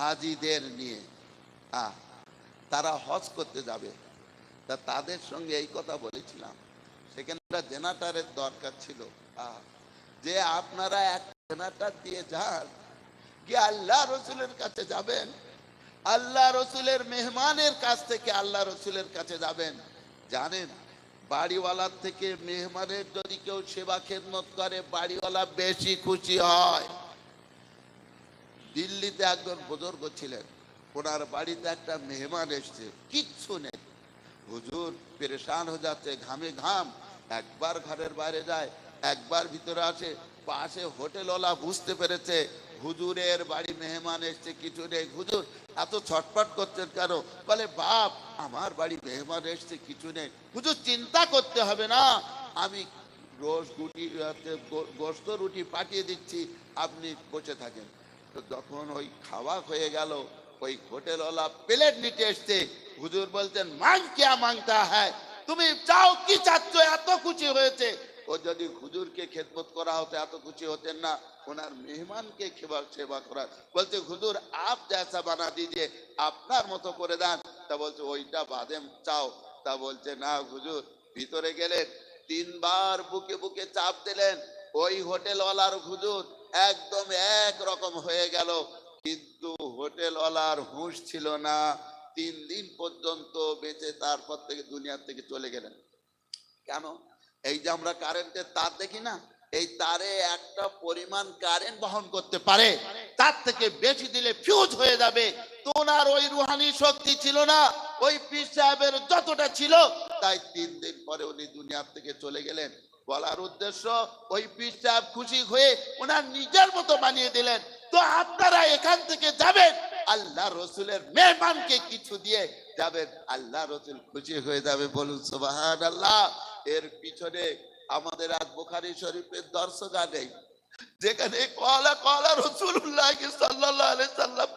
হাজিদের নিয়ে। আহ, তারা হজ করতে যাবে। তা তাদের সঙ্গে এই কথা বলেছিলাম। সেখানে একটা জেনারেটারের দরকার ছিল। আহ, যে আপনারা এক জেনারেটার দিয়ে যান কি আল্লাহ রসুলের কাছে যাবেন। আল্লাহ রসুলের মেহমানের কাছ থেকে আল্লাহ রসুলের কাছে যাবেন। জানেন বাড়িওয়ালার থেকে মেহমানের যদি কেউ সেবা খেদমত করে বাড়িওয়ালা বেশি খুশি হয়। দিল্লিতে একজন বুজুর্গ ছিলেন। ওনার বাড়িতে একটা মেহমান এসছে। কিচ্ছু নেই। হুজুর পেরেশান হয়ে যাচ্ছে, ঘামে ঘাম। একবার ঘরের বাইরে যায়, একবার ভিতরে আসে, পাশে হোটেলওয়ালা বুঝতে পেরেছে, হুজুরের বাড়ি মেহমান এসছে, কিছু নেই। হুজুর, এত ছটপট করছেন কেন? বলে, বাপ, আমার বাড়ি মেহমান এসছে, কিছু নেই। হুজুর, চিন্তা করতে হবে না। আমি রোজ রুটি গোস্ত রুটি পাঠিয়ে দিচ্ছি। আপনি বসে থাকেন। তো যখন ওই খাওয়া হয়ে গেল, ওই হোটেলওয়ালা প্লেট নিতে এসছে। হুজুর বলতেন মাং কিয়া মাংতা হ্যায়? তুমি চাও কি চাচ্ছ? এত খুশি হয়েছে। ও যদি হুজুরকে খেদমত করা হতো, এত খুশি হতেন না। ওনার মেহমানকে সেবা সেবা করা বলছে, হুজুর, আপ জैसा বানা দিজিয়ে, আপনার মতো করে দেন। তা বলছে, ওইটা বাদে চাও। তা বলছে, না হুজুর, ভিতরে গেলেন, তিনবার বুকে বুকে চাপ দিলেন। ওই হোটেলওয়ালার হুজুর একদম এক রকম হয়ে গেল। কিন্তু হোটেল হোটেলওয়ালার হুঁশ ছিল না। তিন দিন পর্যন্ত বেঁচে তারপর থেকে দুনিয়ার থেকে চলে গেলেন। কেন? এই যে আমরা কারেন্টের তার দেখি না, এই তারে একটা পরিমাণ কারেন্ট বহন করতে পারে। তার থেকে বেশি দিলে ফিউজ হয়ে যাবে। তোনার ওই রুহানি শক্তি ছিল না, ওই পীর সাহেবের যতটা ছিল, তাই তিন দিন পরে উনি দুনিয়ার থেকে চলে গেলেন। বলার উদ্দেশ্য, ওই পীর খুশি হয়ে ওনার নিজের মতো বানিয়ে দিলেন। তো আপনারা এখান থেকে যাবেন, আল্লাহ রসুলের মেহমানকে কিছু দিয়ে যাবেন। আল্লাহ রসুল খুশি হয়ে যাবে বলুন সুবাহান আল্লাহ এর পিছনে আমাদের আজ বুখারি শরীফের দর্শকা নেই। যেখানে কলা কলা রসুল্লাহ সাল্লাহ সাল্লাম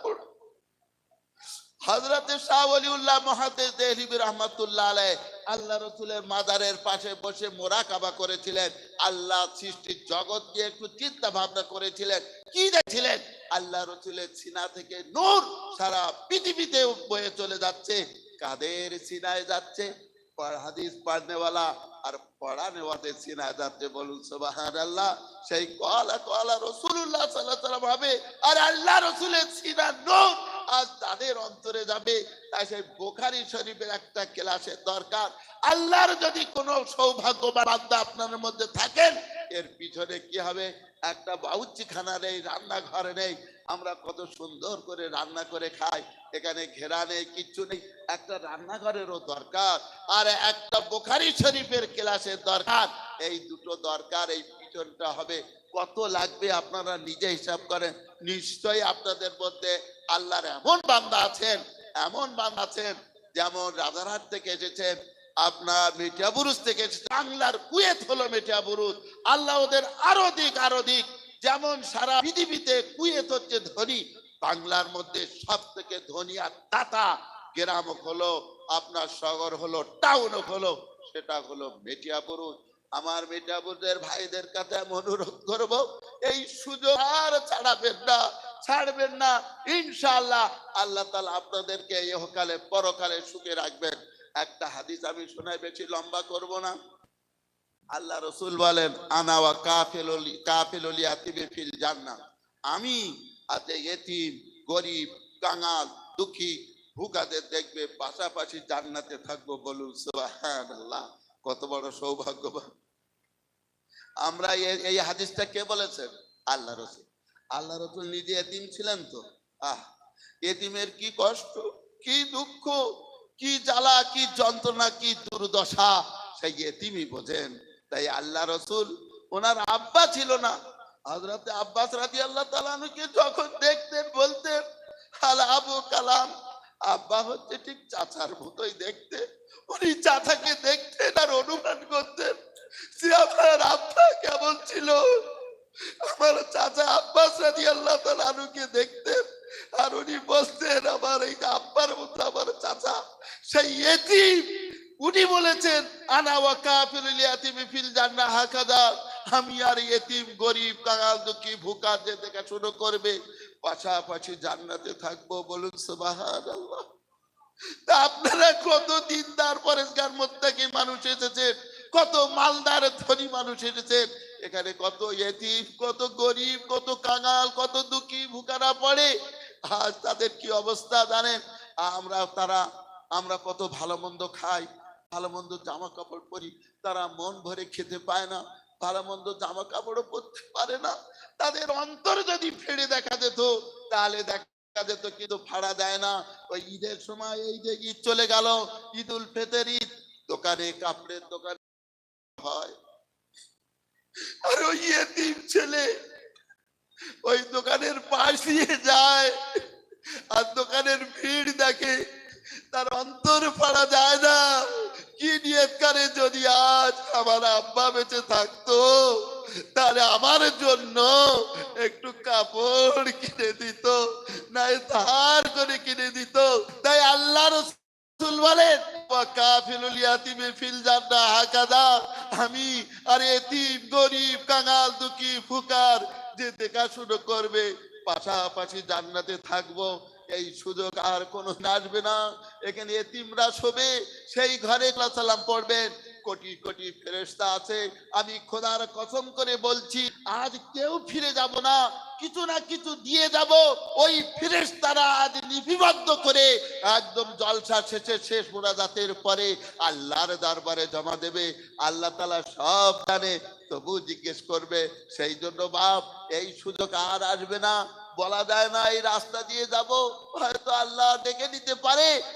হজরতে শাহ ওলিউল্লাহ মহাদেশ দেহলিবি রহমতুল্লাহ আলাই আল্লাহ রসুলের মাজারের পাশে বসে মোরাকাবা করেছিলেন। আল্লাহ সৃষ্টির জগৎ দিয়ে একটু চিন্তা ভাবনা করেছিলেন। কি দেখছিলেন? আল্লাহ রসুলের সিনা থেকে নূর সারা পৃথিবীতে বয়ে চলে যাচ্ছে, কাদের সিনায় যাচ্ছে? হাদিস পড়নেওয়ালা আর পড়ানেওয়াদের সিনায় যাচ্ছে বলুন সুবাহান আল্লাহ সেই কলা কলা রসুল্লাহ সাল্লাহ সাল্লাম আর আল্লাহ রসুলের সিনা নূর। তাদের অন্তরে যাবে, তাই সেই বোখারি শরীফের একটা ক্লাসের দরকার। আল্লাহর যদি কোনো সৌভাগ্যবান বান্দা আপনার মধ্যে থাকেন, এর পিছনে কি হবে? একটা বাউচি খানা নেই, রান্নাঘর নেই। আমরা কত সুন্দর করে রান্না করে খাই, এখানে ঘেরা নেই, কিচ্ছু নেই, একটা রান্নাঘরেরও দরকার। আর একটা বোখারি শরীফের ক্লাসের দরকার, এই দুটো দরকার, এই পিছনটা হবে কত লাগবে আপনারা নিজে হিসাব করেন। নিশ্চয়ই আপনাদের মধ্যে আল্লাহর এমন বান্দা আছেন, এমন বান্দা আছেন, যেমন রাজারহাট থেকে এসেছেন, আপনার মেটিয়াবুরুজ থেকে বাংলার কুয়েত হলো মেটিয়াবুরুজ আল্লাহ ওদের আরও দিক আরও দিক। যেমন সারা পৃথিবীতে কুয়েত হচ্ছে ধনী, বাংলার মধ্যে সব থেকে ধনী আর দাতা গ্রাম হলো, আপনার শহর হলো টাউন হলো, সেটা হলো মেটিয়াবুরুজ আমার মেটিয়াবুরুজের ভাইদের কাছে আমি অনুরোধ করব, এই সুযোগ আর ছাড়াবেন না, ছাড়বেন না, ইনশাআল্লাহ আল্লাহ তালা আপনাদেরকে ইহকালে পরকালে সুখে রাখবেন। একটা হাদিস আমি শোনাই, বেশি লম্বা করব না। আল্লাহ রসুল বলেন আনাওয়া কাফেললি কাফেললি আতিবে ফিল জান্নাত আমি আতে এতিম, গরিব, কাঙাল, দুঃখী ভুকাদের দেখবে, পাশাপাশি জান্নাতে থাকব বলুন, সুবহানাল্লাহ। কত বড় সৌভাগ্যবান। আমরা এই হাদিসটা কে বলেছেন? আল্লাহ রসুল। আল্লাহ রসুল নিজে এতিম ছিলেন তো? আহ, এতিমের কি কষ্ট, কি দুঃখ, কি জ্বালা, কি যন্ত্রণা, কি দুর্দশা, সেই এতিমই বোঝেন। তাই আল্লাহ রসুল ওনার আব্বা ছিল না। হজরতে আব্বাস রাজি আল্লাহ তালানুকে যখন দেখতেন, বলতেন আবু কালাম? আব্বা হচ্ছে ঠিক চাচার মতোই দেখতে। উনি চাচাকে দেখতেন আর অনুমান করতেন। যে আমার আব্বা কেমন ছিল? আমার চাচা আব্বাস রাজি আল্লাহ দেখতেন আর উনি বলতেন, আমার এই আব্বার মতো আমার চাচা, সেই এতিম। উনি বলেছেন, আনা ওয়া ফিল জান্নাহ হাকাদা। আমি আর এতিম, গরিব, কাঙাল, দুঃখী, ভুকা যে দেখাশুনো করবে, পাশাপাশি জান্নাতে থাকব বলুন সুবাহান আল্লাহ আপনারা কত দিনদার পরেশগার মোত্তাকি মানুষ এসেছেন? কত মালদার ধনী মানুষ এসেছেন এখানে কত এতিম, কত গরিব, কত কাঙাল, কত দুঃখী, ভুকারা পড়ে। আজ তাদের কি অবস্থা জানেন? আমরা তারা, আমরা কত ভালো মন্দ খাই, ভালো মন্দ জামা কাপড় পরি। তারা মন ভরে খেতে পায় না, ভালো মন্দ জামা কাপড়ও পরতে পারে না। তাদের অন্তর যদি ফেড়ে দেখা যেত, তাহলে দেখা যেত কিন্তু ভাড়া দেয় না। ওই ঈদের সময় এই যে ঈদ চলে গেল ঈদ উল ফেতের ঈদ। দোকানে কাপড়ের দোকানে হয় আর ওই এতিম ছেলে ওই দোকানের পাশ দিয়ে যায় আর দোকানের ভিড় দেখে তার অন্তর পাড়া যায় না। কি নিয়ত করে যদি আজ আমার আব্বা বেঁচে থাকতো, তাহলে আমার জন্য একটু কাপড় কিনে দিত, নাই ধার করে কিনে দিত। তাই আল্লাহ রসুল বলেন কাফিলুল ইয়াতিমে ফিল হাকাদা আমি আরে এতিম গরিব, কাঙাল, দুঃখী, ফুকার যে দেখাশুনো করবে, পাশাপাশি জান্নাতে থাকব, এই সুযোগ আর কোনো আসবে না। এখানে এতিমরা শোবে সেই ঘরে সালাম পড়বেন। কোটি কোটি ফেরেশতা আছে, আমি খোদার কসম করে বলছি, আজ কেউ ফিরে যাব না, কিছু না কিছু দিয়ে যাব, ওই ফেরেশতারা আজ লিপিবদ্ধ করে একদম জলসা শেষে শেষ মোনাজাতের পরে আল্লাহর দরবারে জমা দেবে, আল্লাহ তালা সব জানে, তবু জিজ্ঞেস করবে, সেই জন্য বাপ, এই সুযোগ আর আসবে না, বলা যায় না এই রাস্তা দিয়ে যাব, হয়তো আল্লাহ ডেকে নিতে পারে।